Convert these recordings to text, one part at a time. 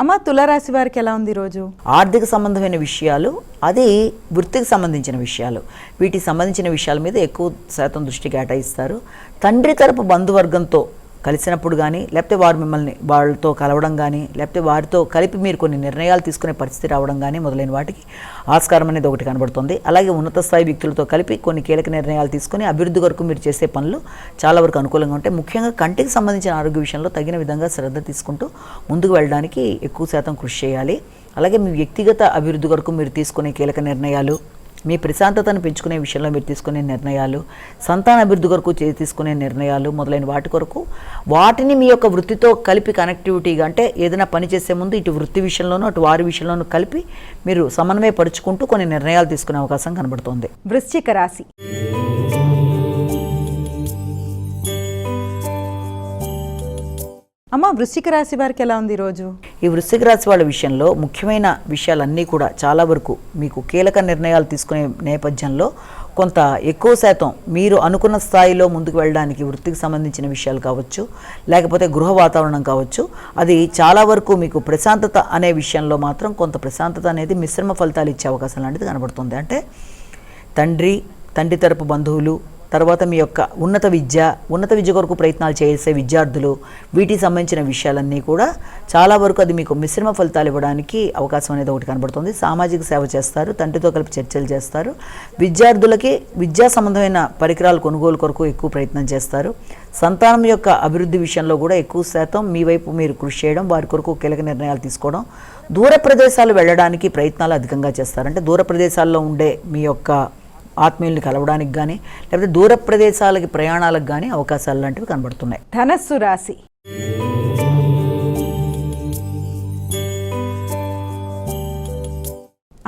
అమ్మ తులారాశి వారికి ఎలా ఉంది ఈరోజు ఆర్థిక సంబంధమైన విషయాలు అది వృత్తికి సంబంధించిన విషయాలు. వీటికి సంబంధించిన విషయాల మీద ఎక్కువ శాతం దృష్టి కేటాయిస్తారు. తండ్రి తరపు బంధువర్గంతో కలిసినప్పుడు కానీ లేకపోతే వారు మిమ్మల్ని వాళ్ళతో కలవడం కానీ లేకపోతే వారితో కలిపి మీరు కొన్ని నిర్ణయాలు తీసుకునే పరిస్థితి రావడం కానీ మొదలైన వాటికి ఆస్కారం అనేది ఒకటి కనబడుతుంది. అలాగే ఉన్నత స్థాయి వ్యక్తులతో కలిపి కొన్ని కీలక నిర్ణయాలు తీసుకొని అభివృద్ధి వరకు మీరు చేసే పనులు చాలా వరకు అనుకూలంగా ఉంటాయి. ముఖ్యంగా కంటికి సంబంధించిన ఆరోగ్య విషయంలో తగిన విధంగా శ్రద్ధ తీసుకుంటూ ముందుకు వెళ్ళడానికి ఎక్కువ శాతం కృషి చేయాలి. అలాగే మీ వ్యక్తిగత అభివృద్ధి వరకు మీరు తీసుకునే కీలక నిర్ణయాలు మీ ప్రశాంతతను పెంచుకునే విషయంలో మీరు తీసుకునే నిర్ణయాలు సంతాన అభివృద్ధి కొరకు చే- తీసుకునే నిర్ణయాలు మొదలైన వాటి కొరకు వాటిని మీ యొక్క వృత్తితో కలిపి కనెక్టివిటీగా అంటే ఏదైనా పని చేసే ముందు ఇటు వృత్తి విషయంలోనూ అటు వారి విషయంలోనూ కలిపి మీరు సమన్వయపరుచుకుంటూ కొన్ని నిర్ణయాలు తీసుకునే అవకాశం కనబడుతుంది. వృశ్చిక రాశి. అమ్మ వృశ్చిక రాశి వారికి ఎలా ఉంది ఈరోజు ఈ వృశ్చిక రాశి వాళ్ళ విషయంలో ముఖ్యమైన విషయాలన్నీ కూడా చాలా వరకు మీకు కీలక నిర్ణయాలు తీసుకునే నేపథ్యంలో కొంత ఎక్కువ శాతం మీరు అనుకున్న స్థాయిలో ముందుకు వెళ్ళడానికి వృత్తికి సంబంధించిన విషయాలు కావచ్చు లేకపోతే గృహ వాతావరణం కావచ్చు అది చాలా వరకు మీకు ప్రశాంతత అనే విషయంలో మాత్రం కొంత ప్రశాంతత అనేది మిశ్రమ ఫలితాలు ఇచ్చే అవకాశం లాంటిది కనబడుతుంది. అంటే తండ్రి తండ్రి తరపు బంధువులు తర్వాత మీ యొక్క ఉన్నత విద్య ఉన్నత విద్య కొరకు ప్రయత్నాలు చేసే విద్యార్థులు వీటికి సంబంధించిన విషయాలన్నీ కూడా చాలా వరకు అది మీకు మిశ్రమ ఫలితాలు ఇవ్వడానికి అవకాశం అనేది ఒకటి కనబడుతుంది. సామాజిక సేవ చేస్తారు తండ్రితో కలిపి చర్చలు చేస్తారు. విద్యార్థులకి విద్యా సంబంధమైన పరికరాలు కొనుగోలు కొరకు ఎక్కువ ప్రయత్నం చేస్తారు. సంతానం యొక్క అభివృద్ధి విషయంలో కూడా ఎక్కువ శాతం మీ వైపు మీరు కృషి చేయడం వారి కొరకు కీలక నిర్ణయాలు తీసుకోవడం దూర ప్రదేశాలు వెళ్ళడానికి ప్రయత్నాలు అధికంగా చేస్తారు. అంటే దూర ప్రదేశాల్లో ఉండే మీ యొక్క ఆత్మీయుల్ని కలవడానికి కానీ లేకపోతే దూర ప్రదేశాలకి ప్రయాణాలకు కానీ అవకాశాలు లాంటివి కనబడుతున్నాయి. ధనస్సు రాశి.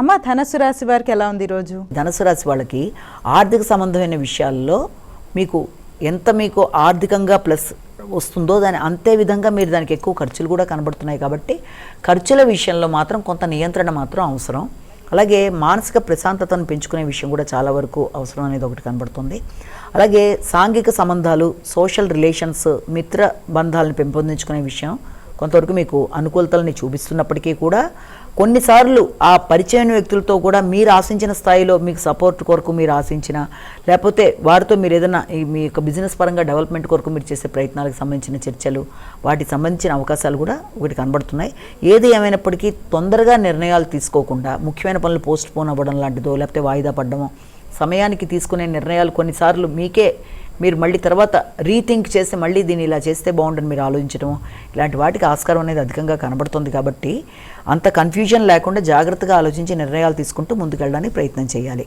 అమ్మ ధనస్సు రాశి వారికి ఎలా ఉంది ఈరోజు? ధనుసు రాశి వాళ్ళకి ఆర్థిక సంబంధమైన విషయాల్లో మీకు ఎంత మీకు ఆర్థికంగా ప్లస్ వస్తుందో దాని అంతే విధంగా మీరు దానికి ఎక్కువ ఖర్చులు కూడా కనబడుతున్నాయి కాబట్టి ఖర్చుల విషయంలో మాత్రం కొంత నియంత్రణ మాత్రం అవసరం. అలాగే మానసిక ప్రశాంతతను పెంచుకునే విషయం కూడా చాలా వరకు అవసరం అనేది ఒకటి కనబడుతుంది. అలాగే సాంఘిక సంబంధాలు సోషల్ రిలేషన్స్ మిత్ర బంధాలను పెంపొందించుకునే విషయం కొంతవరకు మీకు అనుకూలతల్ని చూపిస్తున్నప్పటికీ కూడా కొన్నిసార్లు ఆ పరిచయం వ్యక్తులతో కూడా మీరు ఆశించిన స్థాయిలో మీకు సపోర్ట్ కొరకు మీరు ఆశించిన లేకపోతే వారితో మీరు ఏదైనా మీ యొక్క బిజినెస్ పరంగా డెవలప్మెంట్ కొరకు మీరు చేసే ప్రయత్నాలకు సంబంధించిన చర్చలు వాటికి సంబంధించిన అవకాశాలు కూడా ఒకటి కనబడుతున్నాయి. ఏది ఏమైనప్పటికీ తొందరగా నిర్ణయాలు తీసుకోకుండా ముఖ్యమైన పనులు పోస్ట్ పోన్ అవ్వడం లాంటిదో లేకపోతే వాయిదా పడ్డమో సమయానికి తీసుకునే నిర్ణయాలు కొన్నిసార్లు మీకే మీరు మళ్ళీ తర్వాత రీథింక్ చేసి మళ్ళీ దీన్ని ఇలా చేస్తే బాగుంటుంది మీరు ఆలోచించడం ఇలాంటి వాటికి ఆస్కారం అనేది అధికంగా కనబడుతుంది కాబట్టి అంత కన్ఫ్యూజన్ లేకుండా జాగ్రత్తగా ఆలోచించి నిర్ణయాలు తీసుకుంటూ ముందుకెళ్ళడానికి ప్రయత్నం చేయాలి.